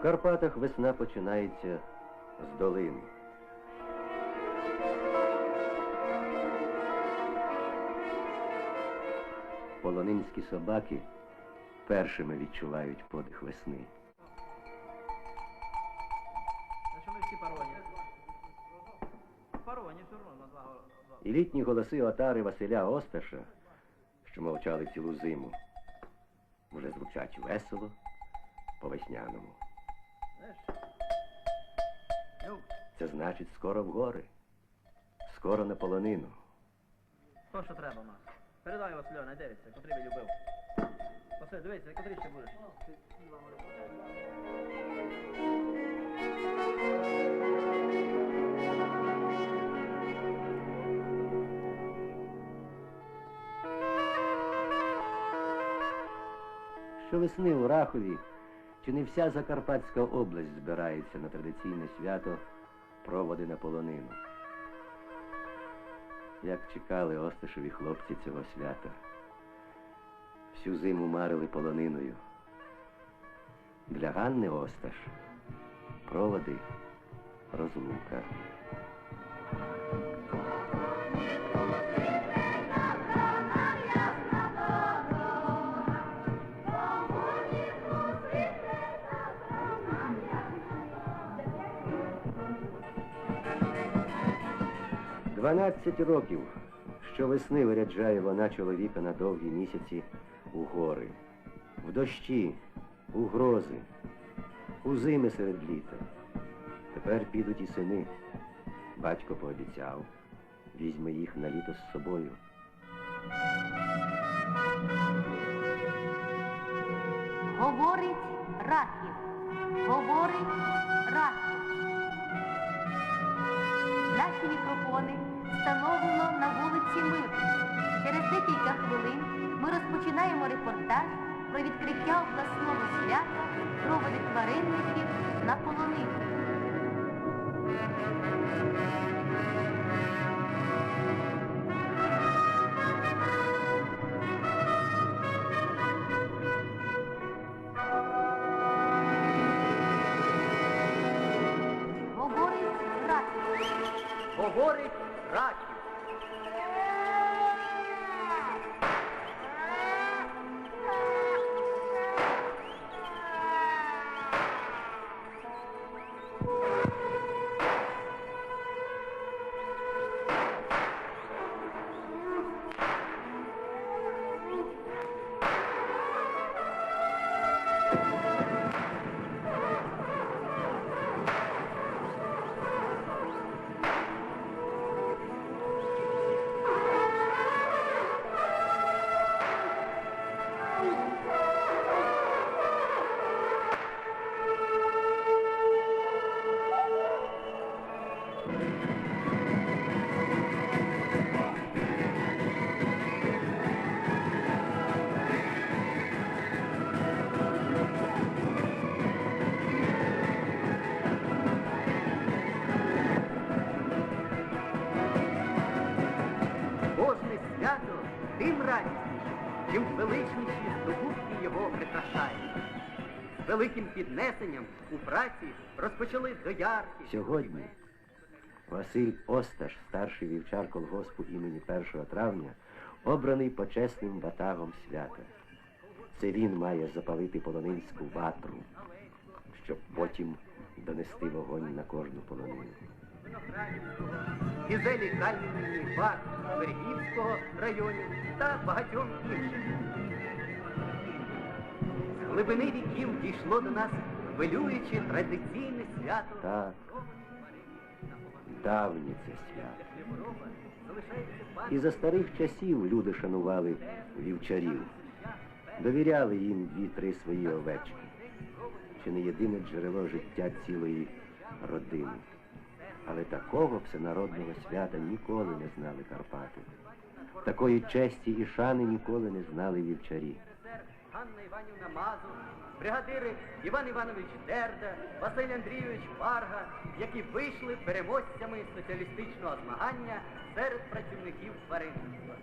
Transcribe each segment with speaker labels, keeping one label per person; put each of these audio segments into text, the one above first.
Speaker 1: В Карпатах весна починається з долин. Полонинські собаки першими відчувають подих весни. І літні голоси отари Василя Осташа, що мовчали цілу зиму, вже звучать весело по-весняному.
Speaker 2: Знаєш?
Speaker 1: Це значить скоро в гори, скоро на полонину.
Speaker 2: то, що треба, ма. Передай Василю, не дивиться, котрий би любив. Василь, дивися, котрий ще будеш.
Speaker 1: Щовесни у Рахові чи не вся Закарпатська область збирається на традиційне свято проводи на полонину. Як чекали Осташеві хлопці цього свята. Всю зиму марили полониною. Для Ганни Осташ проводи розлука. Дванадцять років щовесни виряджає вона чоловіка на довгі місяці у гори, в дощі, у грози, у зими серед літа. Тепер підуть і сини. Батько пообіцяв, візьме їх на літо з собою.
Speaker 3: Говорить Рахів. Говорить Рахів. Наші мікрофони встановлено на вулиці Мир. Через декілька хвилин ми розпочинаємо репортаж про відкриття обласного свята проводи тваринників на полонині. Говорить
Speaker 4: тим чим величніші здобутки його прикрашають. Великим піднесенням у праці розпочали доярки.
Speaker 1: Сьогодні Василь Осташ, старший вівчар колгоспу імені 1 травня, обраний почесним ватагом свята. Це він має запалити полонинську ватру, щоб потім донести вогонь на кожну полонину.
Speaker 4: Виноградівського, Гізелі Кальміні, Бак, Берегівського районів та багатьом інших. З глибини віків дійшло до нас хвилююче традиційне свято.
Speaker 1: Так, давнє це свято. І за старих часів люди шанували вівчарів, довіряли їм дві-три свої овечки, чи не єдине джерело життя цілої родини. Але такого всенародного свята ніколи не знали Карпати. Такої честі і шани ніколи не знали вівчарі.
Speaker 4: Ганна Іванівна Мазур, бригадири Іван Іванович Дерда, Василь Андрійович Варга, які вийшли переможцями соціалістичного змагання серед працівників тваринництва.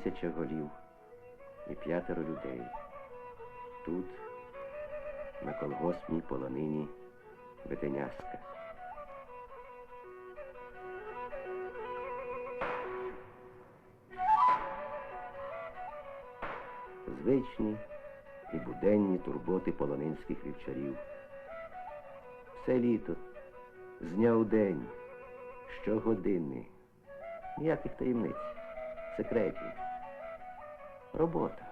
Speaker 1: Тисяча голів і п'ятеро людей. Тут, на колгоспній полонині Ветеняска. Звичні і буденні турботи полонинських вівчарів. Все літо, з дня у день, щогодини. Ніяких таємниць, секретів. Робота.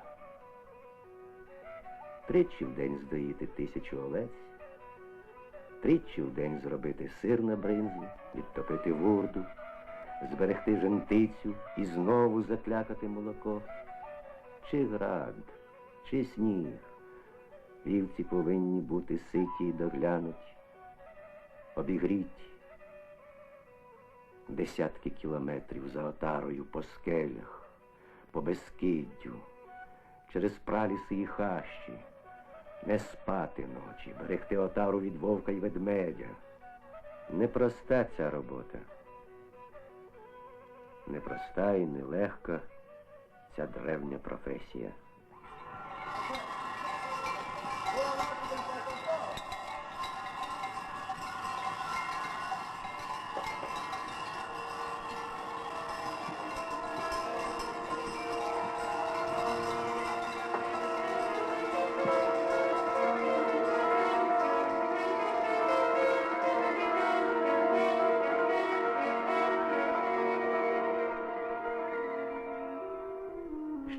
Speaker 1: Тричі в день здоїти тисячу овець, тричі в день зробити сир на бринзі, відтопити вурду, зберегти жентицю і знову заклякати молоко. Чи град, чи сніг. Вівці повинні бути ситі й доглянуті, обігріті. Десятки кілометрів за отарою по скелях, по безкиддю, через праліси і хащі, не спати ночі, берегти отару від вовка й ведмедя. Непроста ця робота. Непроста і нелегка ця древня професія.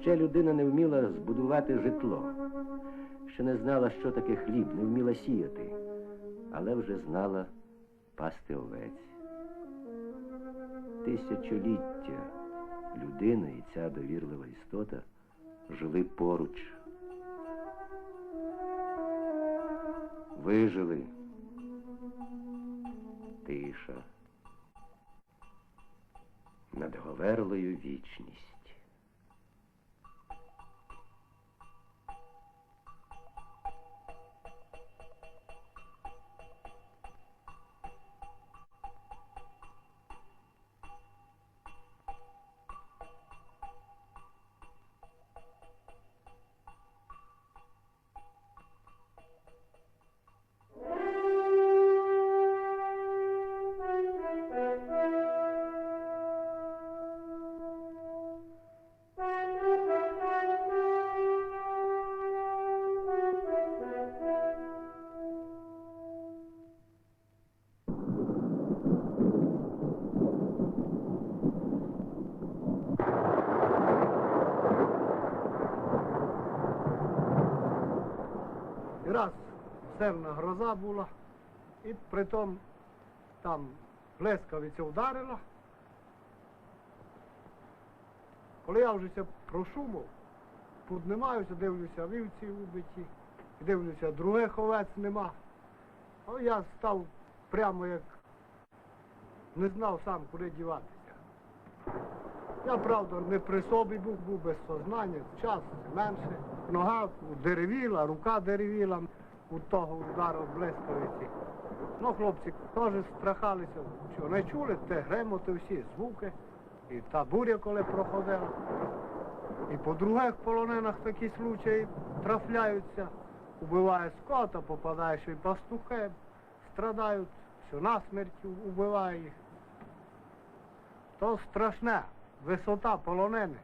Speaker 1: Ще людина не вміла збудувати житло, ще не знала, що таке хліб, не вміла сіяти, але вже знала пасти овець. Тисячоліття людина і ця довірлива істота жили поруч. Вижили. Тиша. Над говерлою вічність.
Speaker 5: Сильна гроза була, і притом там блискавиця вдарила. Коли я вже це прошумав, піднімаюся, дивлюся, вівці убиті, дивлюся, других овець нема. А я став прямо як не знав сам, куди діватися. Я, правда, не при собі був, був без сознання, час менше. Нога деревіла, рука деревіла у того удару блискавиці. Ну, хлопці теж страхалися, що не чули, те гремоти всі звуки. І та буря, коли проходила. І по других полонинах такі случаї трафляються. Убиває скота, попадає, що і пастухи страдають, що насмерть убиває їх. То страшне, висота полонини.